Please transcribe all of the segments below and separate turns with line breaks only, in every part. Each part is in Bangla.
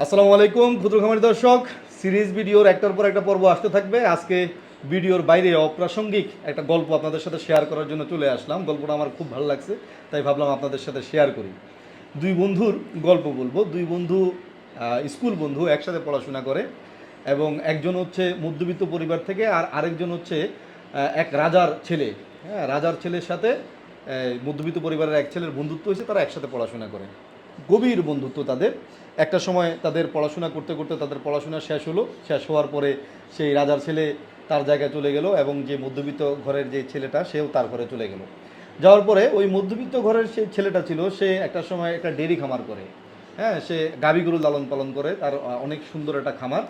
আসসালামু আলাইকুম, ক্ষুদ্র খামারি দর্শক। সিরিজ ভিডিওর একটার পর একটা পর্ব আসতে থাকবে। আজকে ভিডিওর বাইরে অপ্রাসঙ্গিক একটা গল্প আপনাদের সাথে শেয়ার করার জন্য চলে আসলাম। গল্পটা আমার খুব ভালো লাগছে, তাই ভাবলাম আপনাদের সাথে শেয়ার করি। দুই বন্ধুর গল্প বলব। দুই বন্ধু স্কুল বন্ধু, একসাথে পড়াশোনা করে এবং একজন হচ্ছে মধ্যবিত্ত পরিবার থেকে আর আরেকজন হচ্ছে এক রাজার ছেলে। হ্যাঁ রাজার ছেলের সাথে মধ্যবিত্ত পরিবারের এক ছেলের বন্ধুত্ব হয়েছে, তারা একসাথে পড়াশোনা করে। গভীর বন্ধুত্ব তাদের। একটা সময় তাদের পড়াশোনা করতে করতে তাদের পড়াশোনা শেষ হলো। শেষ হওয়ার পরে সেই রাজার ছেলে তার জায়গায় চলে গেল এবং যে মধ্যবিত্ত ঘরের যে ছেলেটা, সেও তার ঘরে চলে গেল। যাওয়ার পরে ওই মধ্যবিত্ত ঘরের সেই ছেলেটা ছিল, সে একটা সময় একটা ডেরি খামার করে। হ্যাঁ সে গাভী গরু লালন পালন করে, তার অনেক সুন্দর একটা খামার।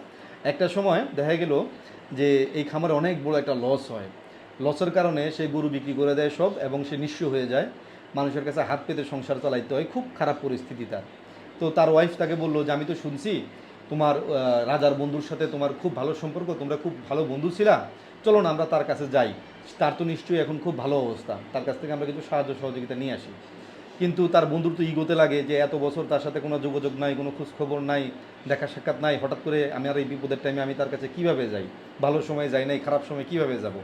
একটা সময় দেখা গেল যে এই খামারে অনেক বড় একটা লস হয়। লসের কারণে সে গরু বিক্রি করে দেয় সব এবং সে নিঃস্ব হয়ে যায়। মানুষের কাছে হাত পেতে সংসার চালাইতে হয়, খুব খারাপ পরিস্থিতি তার। তো তার ওয়াইফ তাকে বলল যে, আমি তো শুনছি তোমার রাজার বন্ধুর সাথে তোমার খুব ভালো সম্পর্ক, তোমরা খুব ভালো বন্ধু ছিলা। চলো না, আমরা তার কাছে যাই। তার তো নিশ্চয়ই এখন খুব ভালো অবস্থা। তার কাছ থেকে আমরা কিছু সাহায্য সহযোগিতা নিয়ে আসি। কিন্তু তার বন্ধুর তো ইগোতে লাগে যে, এত বছর তার সাথে কোনো যোগাযোগ নাই, কোনো খোঁজখবর নাই, দেখা সাক্ষাৎ নাই, হঠাৎ করে আমি আর এই বিপদের টাইমে আমি তার কাছে কীভাবে যাই? ভালো সময় যাই নাই, খারাপ সময় কীভাবে যাব?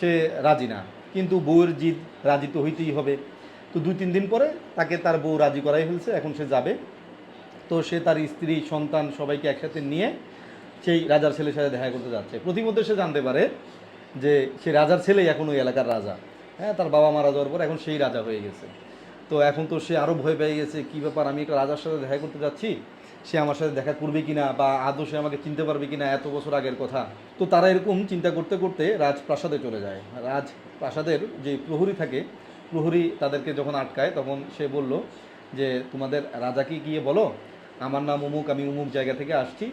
সে রাজি না। কিন্তু বউয়ের জিদ রাজি তো হইতেই হবে। তো দুই, তিন দিন পরে তাকে তার বউ রাজি করাই ফেলছে, এখন সে যাবে। তো সে তার স্ত্রী, সন্তান সবাইকে একসাথে নিয়ে সেই রাজার ছেলের সাথে দেখা করতে যাচ্ছে। প্রতিমধ্যে সে জানতে পারে যে সে রাজার ছেলেই এখন ওই এলাকার রাজা। হ্যাঁ তার বাবা মারা যাওয়ার পর এখন সেই রাজা হয়ে গেছে। তো এখন তো সে আরও ভয় পেয়ে গেছে, কী ব্যাপার, আমি একটা রাজার সাথে দেখা করতে যাচ্ছি? সে আমার সাথে দেখা করবে কি না বা আদৌ সে আমাকে চিনতে পারবে কি না এত বছর আগের কথা? তো তারা এরকম চিন্তা করতে করতে রাজপ্রাসাদে চলে যায়। রাজপ্রাসাদের যে প্রহরী থাকে প্রহরী তাদেরকে যখন আটকায়, তখন সে বলল যে, তোমাদের রাজাকে গিয়ে বলো, আমার নাম অমুক আমি অমুক জায়গা থেকে আসছি,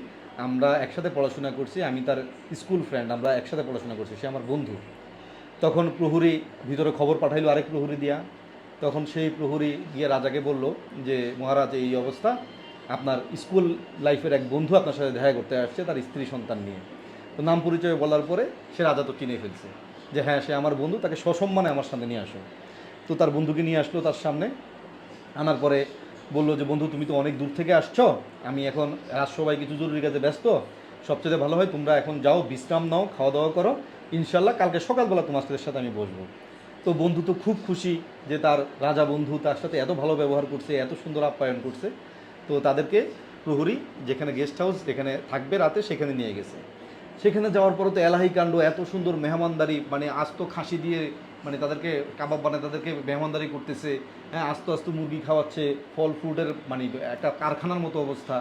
আমরা একসাথে পড়াশোনা করছি, আমি তার স্কুল ফ্রেন্ড, আমরা একসাথে পড়াশোনা করছি, সে আমার বন্ধু। তখন প্রহরী ভিতরে খবর পাঠাইলো আরেক প্রহরী দিয়া। তখন সেই প্রহরী গিয়ে রাজাকে বলল যে, মহারাজ, এই অবস্থা। আপনার স্কুল লাইফের এক বন্ধু আপনার সাথে দেখা করতে আসছে, তার স্ত্রী সন্তান নিয়ে। তো নাম পরিচয় বলার পরে সে রাজা তো চিনে ফেলছে যে হ্যাঁ সে আমার বন্ধু, তাকে সসম্মানে আমার সামনে নিয়ে আসো। তো তার বন্ধুকে নিয়ে আসলো তার সামনে। আনার পরে বলল যে, বন্ধু, তুমি তো অনেক দূর থেকে আসছো। আমি এখন রাজসভায় কিছু জরুরি কাজে ব্যস্ত। সবচেয়ে ভালো হয় তোমরা এখন যাও, বিশ্রাম নাও খাওয়া দাওয়া করো। ইনশাল্লাহ কালকে সকালবেলা তোমার সাথে আমি বসবো। তো বন্ধু তো খুব খুশি যে তার রাজা বন্ধু তার সাথে এত ভালো ব্যবহার করছে, এত সুন্দর আপ্যায়ন করছে। তো তাদেরকে প্রহরী, যেখানে গেস্ট হাউস যেখানে থাকবে রাতে, সেখানে নিয়ে গেছে। সেখানে যাওয়ার পরে তো এলাহি কাণ্ড, এত সুন্দর মেহমানদারি মানে আস্ত খাসি দিয়ে মানে তাদেরকে কাবাব বানায়, তাদেরকে মেহমানদারি করতেছে হ্যাঁ আস্তে আস্তে মুরগি খাওয়াচ্ছে, ফল ফ্রুটের মানে একটা কারখানার মতো অবস্থা।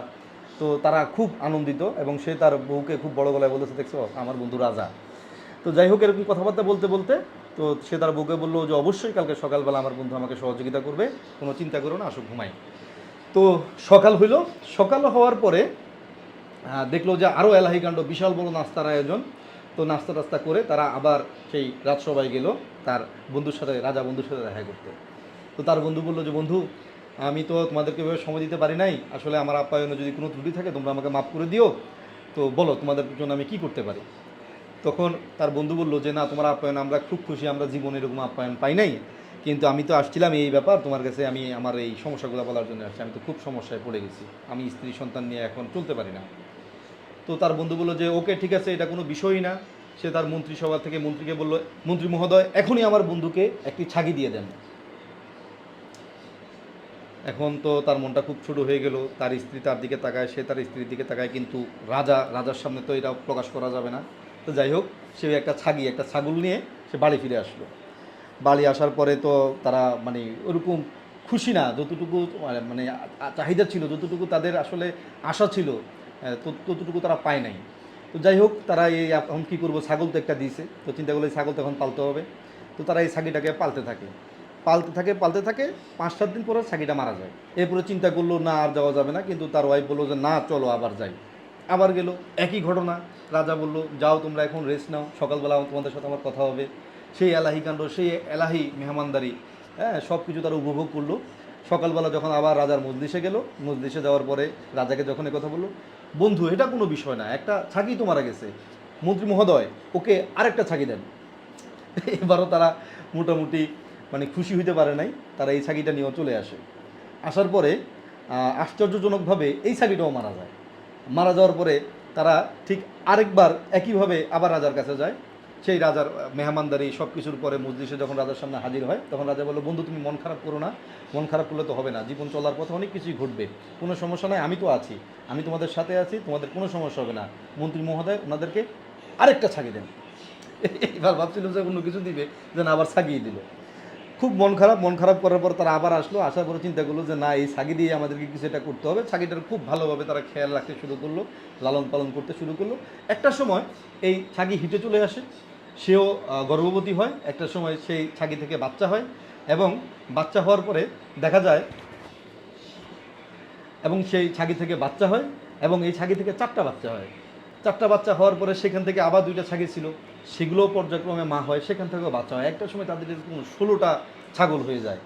তো তারা খুব আনন্দিত এবং সে তার বউকে খুব বড় গলায় বলেছে, দেখছ, আমার বন্ধু রাজা। তো যাই হোক, এরকম কথাবার্তা বলতে বলতে, তো সে তার বউকে বলল যে, অবশ্যই কালকে সকালবেলা আমার বন্ধু আমাকে সহযোগিতা করবে, কোনো চিন্তা করো না আসো ঘুমাই। তো সকাল হইল, সকাল হওয়ার পরে দেখল যে আরও এলাহি কাণ্ড, বিশাল বড় নাস্তার আয়োজন। তো নাস্তা টাস্তা করে তারা আবার সেই রাজসভায় গেল, তার বন্ধুর সাথে, রাজা বন্ধুর সাথে দেখা করতে। তো তার বন্ধু বলল যে, বন্ধু, আমি তো তোমাদেরকে এভাবে সময় দিতে পারি নাই। আসলে আমার আপ্যায়নে যদি কোনো ত্রুটি থাকে, তোমরা আমাকে মাফ করে দিও। তো বলো, তোমাদের জন্য আমি কি করতে পারি? তখন তার বন্ধু বলল যে, না, তোমার আপ্যায়ন আমরা খুব খুশি, আমরা জীবনে এরকম আপ্যায়ন পাই নাই। কিন্তু আমি তো আসছিলাম এই ব্যাপার, তোমার কাছে আমি আমার এই সমস্যাগুলো বলার জন্য আসছি। আমি তো খুব সমস্যায় পড়ে গেছি। আমি স্ত্রী সন্তান নিয়ে এখন চলতে পারি না। তো তার বন্ধু বলল যে, ওকে, ঠিক আছে, এটা কোনো বিষয়ই না। সে তার মন্ত্রিসভা থেকে মন্ত্রীকে বলল, মন্ত্রী মহোদয়, এখনই আমার বন্ধুকে একটি ছাগি দিয়ে দেন। এখন তো তার মনটা খুব ছোট হয়ে গেল, তার স্ত্রী তার দিকে তাকায়, সে তার স্ত্রীর দিকে তাকায়, কিন্তু রাজা, রাজার সামনে তো এটা প্রকাশ করা যাবে না। তো যাই হোক, সে একটা ছাগি, একটা ছাগল নিয়ে সে বাড়ি ফিরে আসলো। বাড়ি আসার পরে তো তারা মানে ওরকম খুশি না, যতটুকু মানে- মানে চাহিদা ছিল, যতটুকু তাদের আসলে আশা ছিল ততটুকু তারা পায় নাই। তো যাই হোক, তারা এই এখন কী করব, ছাগল তো একটা দিয়েছে। তো চিন্তা করলে ছাগল তো এখন পালতে হবে। তো তারা এই ছাগিটাকে পালতে থাকে। পালতে থাকে পালতে থাকে, পাঁচ সাত দিন পরে ছাগিটা মারা যায়। এরপরে চিন্তা করল, না, আর যাওয়া যাবে না। কিন্তু তার ওয়াইফ বলল যে, না, চলো, আবার যাই। আবার গেল, একই ঘটনা। রাজা বলল, যাও, তোমরা এখন রেস্ট নাও। সকালবেলা তোমাদের সাথে আমার কথা হবে। সেই এলাহি কাণ্ড, সেই এলাহি মেহমানদারি হ্যাঁ সব কিছু তারা উপভোগ করল। সকালবেলা যখন আবার রাজার মজলিসে গেল, মজলিসে যাওয়ার পরে রাজাকে যখন কথা বলল বন্ধু, এটা কোনো বিষয় না। একটা ছাগি তো মারা গেছে। মন্ত্রী মহোদয়, ওকে আরেকটা ছাগি দেন। এবারও তারা মোটামুটি মানে খুশি হইতে পারে নাই, তারা এই ছাগিটা নিয়েও চলে আসে। আসার পরে আশ্চর্যজনকভাবে এই ছাগিটাও মারা যায়। মারা যাওয়ার পরে তারা ঠিক আরেকবার একইভাবে আবার রাজার কাছে যায়। সেই রাজার মেহমানদারি সব কিছুর পরে মজলিসে যখন রাজার সামনে হাজির হয়, তখন রাজা বলল বন্ধু, তুমি মন খারাপ করো না। মন খারাপ করলে তো হবে না। জীবন চলার পথে অনেক কিছুই ঘটবে। কোনো সমস্যা নাই, আমি তো আছি। আমি তোমাদের সাথে আছি, তোমাদের কোনো সমস্যা হবে না। মন্ত্রী মহোদয়, ওনাদেরকে আরেকটা ছাগি দেন। এবার ভাবছিল যে অন্য কিছু দিবে যে না আবার ছাগিয়ে দিল। খুব মন খারাপ মন খারাপ করার পর তারা আবার আসলো, আসার পরে চিন্তা করল যে, না, এই ছাগি দিয়ে আমাদেরকে কিছু এটা করতে হবে। ছাগিটার খুব ভালোভাবে তারা খেয়াল রাখতে শুরু করল লালন পালন করতে শুরু করল। একটা সময় এই ছাগি হিটে চলে আসে সেও গর্ভবতী হয়। একটা সময় সেই ছাগি থেকে বাচ্চা হয় এবং বাচ্চা হওয়ার পরে দেখা যায় এবং সেই ছাগি থেকে বাচ্চা হয় এবং এই ছাগি থেকে চারটা বাচ্চা হয়। চারটা বাচ্চা হওয়ার পরে সেখান থেকে আবার দুইটা ছাগি ছিল। সেগুলোও পর্যায়ক্রমে মা হয়, সেখান থেকেও বাচ্চা হয়। একটা সময় তাদের এরকম ষোলোটা ছাগল হয়ে যায়।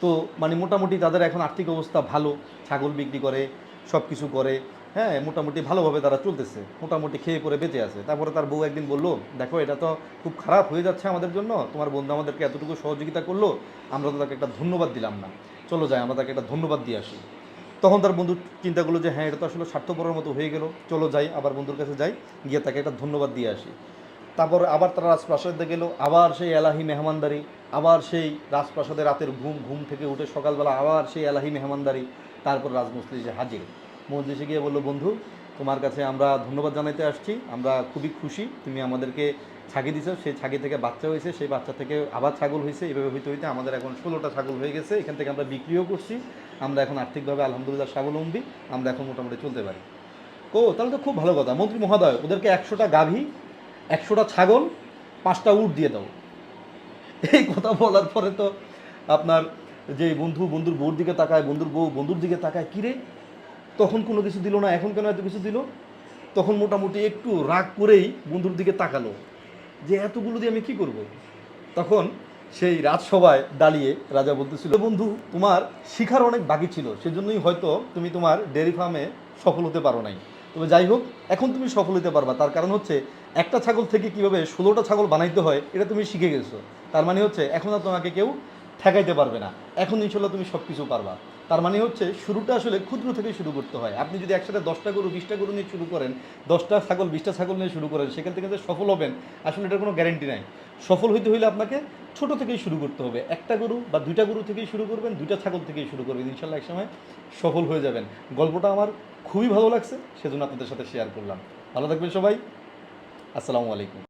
তো মানে মোটামুটি তাদের এখন আর্থিক অবস্থা ভালো। ছাগল বিক্রি করে সব কিছু করে। হ্যাঁ মোটামুটি ভালোভাবে তারা চলতেছে। মোটামুটি খেয়ে পরে বেঁচে আছে। তারপরে তার বউ একদিন বলল, দেখো, এটা তো খুব খারাপ হয়ে যাচ্ছে আমাদের জন্য। তোমার বন্ধু আমাদেরকে এতটুকু সহযোগিতা করল, আমরা তো তাকে একটা ধন্যবাদ দিলাম না। চলো যাই, আমরা তাকে একটা ধন্যবাদ দিয়ে আসি। তখন তার বন্ধু চিন্তা করল যে হ্যাঁ এটা তো আসলে স্বার্থপরের মতো হয়ে গেল। চলো যাই, আবার বন্ধুর কাছে যাই, গিয়ে তাকে একটা ধন্যবাদ দিয়ে আসি। তারপর আবার তারা রাজপ্রাসাদে গেল, আবার সেই এলাহি মেহমানদারি, আবার সেই রাজপ্রাসাদে রাতের ঘুম ঘুম থেকে উঠে সকালবেলা আবার সেই এলাহি মেহমানদারি, তারপর রাজমসলিসে হাজির। মজলিসে গিয়ে বলল, বন্ধু, তোমার কাছে আমরা ধন্যবাদ জানাইতে আসছি। আমরা খুবই খুশি তুমি আমাদেরকে ছাগি দিছো। সেই ছাগি থেকে বাচ্চা হয়েছে, সেই বাচ্চা থেকে আবার ছাগল হয়েছে। এভাবে হইতে হইতে আমাদের এখন ষোলোটা ছাগল হয়ে গেছে। এখান থেকে আমরা বিক্রিও করছি। আমরা এখন আর্থিকভাবে আলহামদুলিল্লাহ স্বাবলম্বী। আমরা এখন মোটামুটি চলতে পারি। ও, তাহলে তো খুব ভালো কথা। মন্ত্রী মহোদয়, ওদেরকে একশোটা গাভী, একশোটা ছাগল, পাঁচটা উট দিয়ে দাও। এই কথা বলার পরে তো আপনার যে বন্ধু, বন্ধুর বউর দিকে তাকায়, বন্ধুর বউ, বন্ধুর দিকে তাকায় কিরে তখন কোনো কিছু দিল না, এখন কেন এত কিছু দিল? তখন মোটামুটি একটু রাগ করেই বন্ধুর দিকে তাকালো, যে এতগুলো দিয়ে আমি কি করব। তখন সেই রাজসভায় দাঁড়িয়ে রাজা বলতেছিল, বন্ধু, তোমার শিখার অনেক বাকি ছিল, সেজন্যই হয়তো তুমি তোমার ডেয়ারি ফার্মে সফল হতে পারো নাই। তবে যাই হোক, এখন তুমি সফল হতে পারবা। তার কারণ হচ্ছে, একটা ছাগল থেকে কীভাবে ষোলোটা ছাগল বানাইতে হয়, এটা তুমি শিখে গেছো। তার মানে হচ্ছে, এখন আর তোমাকে কেউ ঠেকাইতে পারবে না। এখন ইনশাল্লাহ তুমি সব কিছু পারবা। তার মানে হচ্ছে শুরুটা আসলে ক্ষুদ্র থেকে শুরু করতে হয়। আপনি যদি একসাথে দশটা গরু, বিশটা গরু নিয়ে শুরু করেন, দশটা ছাগল, বিশটা ছাগল নিয়ে শুরু করেন, সেখান থেকে যে সফল হবেন, আসলে এটার কোনো গ্যারেন্টি নাই। সফল হইতে হইলে আপনাকে ছোট থেকেই শুরু করতে হবে। একটা গরু বা দুইটা গরু থেকেই শুরু করবেন, দুইটা ছাগল থেকেই শুরু করবেন। ইনশাল্লাহ একসময় সফল হয়ে যাবেন। গল্পটা আমার খুবই ভালো লাগছে, সেজন্য আপনাদের সাথে শেয়ার করলাম। ভালো থাকবেন সবাই। আসসালামু আলাইকুম।